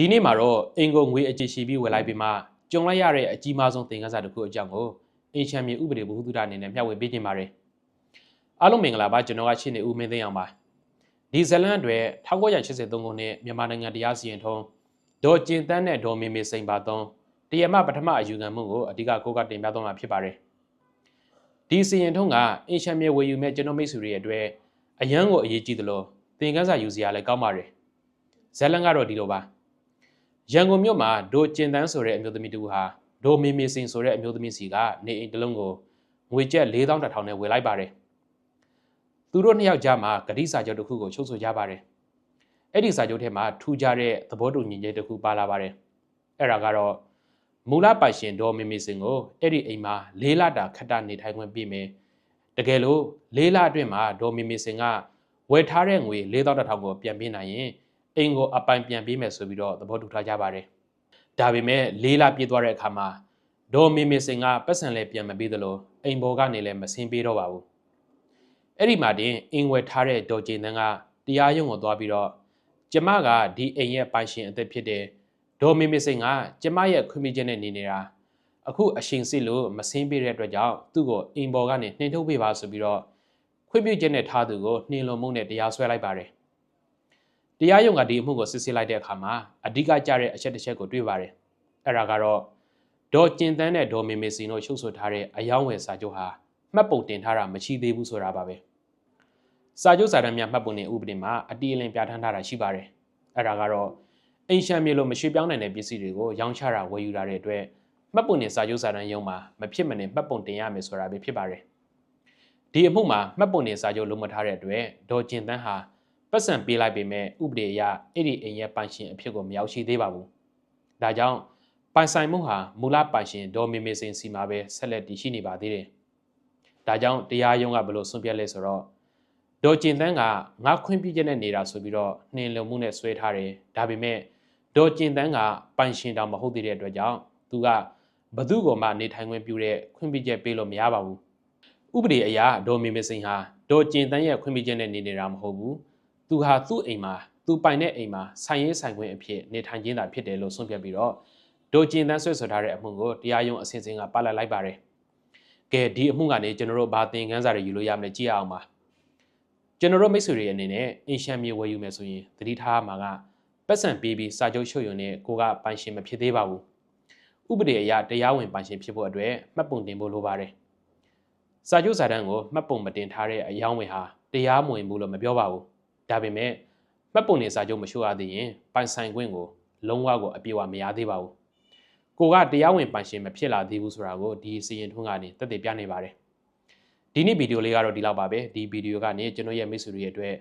ဒီနေ့မှာတော့အင်ကိုငွေအကြည့်ရှိပြီးဝယ်လိုက်ပြီးမှကြုံလိုက်ရတဲ့အကြီးမားဆုံးသင်ခန်းစာတစ်ခုအကြောင်းကိုအင်ချန်မြေဥပဒေဘုဟုတုဒအနေနဲ့မျှဝေပေးခြင်းပါတယ်အားလုံးမင်္ဂလာပါကျွန်တော်ကရှင်းနေဦးမင်းသိန်းအောင်ပါဒီဇလန်အတွက်1983ခုနှစ်မြန်မာနိုင်ငံတရားစီရင်ထုံးဒေါ်ကျင်တန်းနဲ့ဒေါ်မေမေစိန်ပါသုံးတရားမပထမအယူခံမှုကိုအဓိကကိုကတင်ပြသွားမှာဖြစ်ပါတယ်ဒီစီရင်ထုံးကအင်ချန်မြေဝယ်ယူမဲ့ကျွန်တော်မိတ်ဆွေတွေအတွက်အရန်ကိုအရေးကြီးသလိုသင်ခန်းစာယူစရာလည်းကောင်းပါတယ်ဇလန်ကတော့ဒီလိုပါ ရန်ကုန်မြို့မှာဒိုကျင်တန်းဆိုတဲ့အမျိုးသမီးတူဟာဒိုမေမေစင်ဆိုတဲ့အမျိုးသမီးစီကနေအိမ်တစ်လုံးကိုငွေကျပ်၄000တောင်နဲ့ဝယ်လိုက်ပါတယ်။သူတို့နှစ်ယောက်ကြားမှာဂတိစာချုပ်တစ်ခုကိုချုပ်ဆိုကြပါတယ်။အဲ့ဒီစာချုပ်ထဲမှာထူးခြားတဲ့သဘောတူညီချက်တစ်ခုပါလာပါတယ်။အဲ့ဒါကတော့မူလပိုင်ရှင်ဒေါ်မေမေစင်ကိုအဲ့ဒီအိမ်မှာ၄လတာခက်တာနေထိုင်ခွင့်ပေးမယ်။တကယ်လို့၄လအတွင်းမှာဒေါ်မေမေစင်ကဝယ်ထားတဲ့ငွေ၄000တောင်ကိုပြန်ပေးနိုင်ရင် အိမ်ကိုအပိုင်ပြန်ပေးမယ်ဆိုပြီးတော့သဘောတူထားကြပါတယ်။ဒါပေမဲ့လေးလပြည့်သွားတဲ့အခါမှာဒေါ်မေမေစင်ကပတ်စံလည်းပြန်မပေးသလိုအိမ်ဘော်ကနေလည်းမဆင်းပေးတော့ပါဘူး။အဲ့ဒီမှာတင်အင်ဝယ်ထားတဲ့ဒေါ်ကျင်တန်းကတရားရုံးကိုသွားပြီးတော့ကျမကဒီအိမ်ရဲ့ပိုင်ရှင်အသက်ဖြစ်တဲ့ဒေါ်မေမေစင်ကကျမရဲ့ခွင့်ပြုချက်နဲ့နေနေတာအခုအရှင်စစ်လို့မဆင်းပေးတဲ့အတွက်ကြောင့်သူ့ကိုအင်ဘော်ကနေနှင်ထုတ်ပေးပါဆိုပြီးတော့ခွင့်ပြုချက်နဲ့ထားသူကိုနှင်လုံမှုနဲ့တရားစွဲလိုက်ပါတယ် တရားရုံးကဒီအမှုကိုစစ်ဆေးလိုက်တဲ့အခါမှာအဓိကကျတဲ့အချက်တစ်ချက်ကိုတွေ့ပါတယ်အဲ့ဒါကတော့ဒေါ်ကျင်တန်းနဲ့ဒေါ်မေမေစီတို့ရှုပ်ဆိုထားတဲ့အယောင်းဝယ်စာချုပ်ဟာမှတ်ပုံတင်ထားတာမရှိသေးဘူးဆိုတာပါပဲစာချုပ်စာတမ်းများမှတ်ပုံတင်ဥပဒေမှာအတီးအလင်းပြဋ္ဌာန်းထားတာရှိပါတယ်အဲ့ဒါကတော့အိမ်ရှမ်းမြေလိုမရှိပြောင်းနိုင်တဲ့ပစ္စည်းတွေကိုရောင်းချတာဝယ်ယူတာတဲ့အတွက်မှတ်ပုံတင်စာချုပ်စာတမ်းရုံးမှာမဖြစ်မနေမှတ်ပုံတင်ရမယ်ဆိုတာပဲဖြစ်ပါတယ်ဒီအမှုမှာမှတ်ပုံတင်စာချုပ်လုံးမထားတဲ့အတွက်ဒေါ်ကျင်တန်းဟာ ပတ်စံပေးလိုက်ပေမဲ့ဥပဒေအရအဲ့ဒီအိမ်ရဲ့ပိုင်ရှင်အဖြစ်ကိုမရောက်ရှိသေးပါဘူး။ဒါကြောင့်ပိုင်ဆိုင်မှုဟာမူလပိုင်ရှင်ဒေါ်မေမေစင်စီမှာပဲဆက်လက်တည်ရှိနေပါသေးတယ်။ဒါကြောင့်တရားရုံးကဘယ်လိုဆုံးဖြတ်လဲဆိုတော့ဒေါ်ကျင်တန်းကငါခွင့်ပြုချက်နဲ့နေတာဆိုပြီးတော့နှင်လုံမှုနဲ့ဆွဲထားတယ်။ဒါပေမဲ့ဒေါ်ကျင်တန်းကပိုင်ရှင်တောင်မဟုတ်သေးတဲ့အတွက်ကြောင့်သူကဘသူ့ကိုမှနေထိုင်ခွင့်ပြုတဲ့ခွင့်ပြုချက်ပေးလို့မရပါဘူး။ဥပဒေအရဒေါ်မေမေစင်ဟာဒေါ်ကျင်တန်းရဲ့ခွင့်ပြုချက်နဲ့နေနေတာမဟုတ်ဘူး။ သူဟာသူ့အိမ်မှာသူပိုင်တဲ့အိမ်မှာဆိုင်ရေးဆိုင်ခွင့်အဖြစ်နေထိုင်ခြင်းသာဖြစ်တယ်လို့ဆုံးဖြတ်ပြီးတော့ဒိုကျင်တန်းဆွဲဆိုထားတဲ့အမှုကိုတရားရုံးအစဉ်စဉ်ကပါလက်လိုက်ပါတယ်။ကဲဒီအမှုကနေကျွန်တော်တို့ဘာသင်ခန်းစာတွေယူလို့ရမလဲကြည့်အောင်ပါ။ကျွန်တော်တို့မိတ်ဆွေတွေအနေနဲ့အင်ရှမ်းမြေဝယ်ယူမယ်ဆိုရင်သတိထားမှာကပတ်စံပေးပြီးစာချုပ်ချုပ်ရုံနဲ့ကိုကပိုင်ရှင်မဖြစ်သေးပါဘူး။ဥပဒေအရတရားဝင်ပိုင်ရှင်ဖြစ်ဖို့အတွက်မှတ်ပုံတင်ဖို့လိုပါတယ်။စာချုပ်စာတမ်းကိုမှတ်ပုံမတင်ထားတဲ့အယောင်းဝင်ဟာတရားမဝင်ဘူးလို့မပြောပါဘူး။ ဒါပေမဲ့မှတ်ပုံနေစာချုပ်မရှိရသေးရင်ပိုင်ဆိုင်ခွင့်ကိုလုံးဝကိုအပြည့်အဝမရသေးပါဘူးကိုကတရားဝင်ပိုင်ရှင်မဖြစ်လာသေးဘူးဆိုတာကိုဒီစီရင်ထွန်းကနေသက်သေပြနေပါတယ်ဒီနေ့ဗီဒီယိုလေးကတော့ဒီလောက်ပါပဲဒီဗီဒီယိုကနေကျွန်တော်ရဲ့မိတ်ဆွေတွေရဲ့အတွက်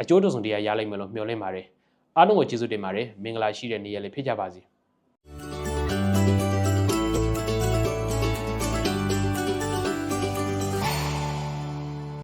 အကျိုးတစုံတရာရလိမ့်မယ်လို့မျှော်လင့်ပါတယ်အားလုံးကိုကျေးဇူးတင်ပါတယ်မင်္ဂလာရှိတဲ့နေ့ရက်လေးဖြစ်ကြပါစေ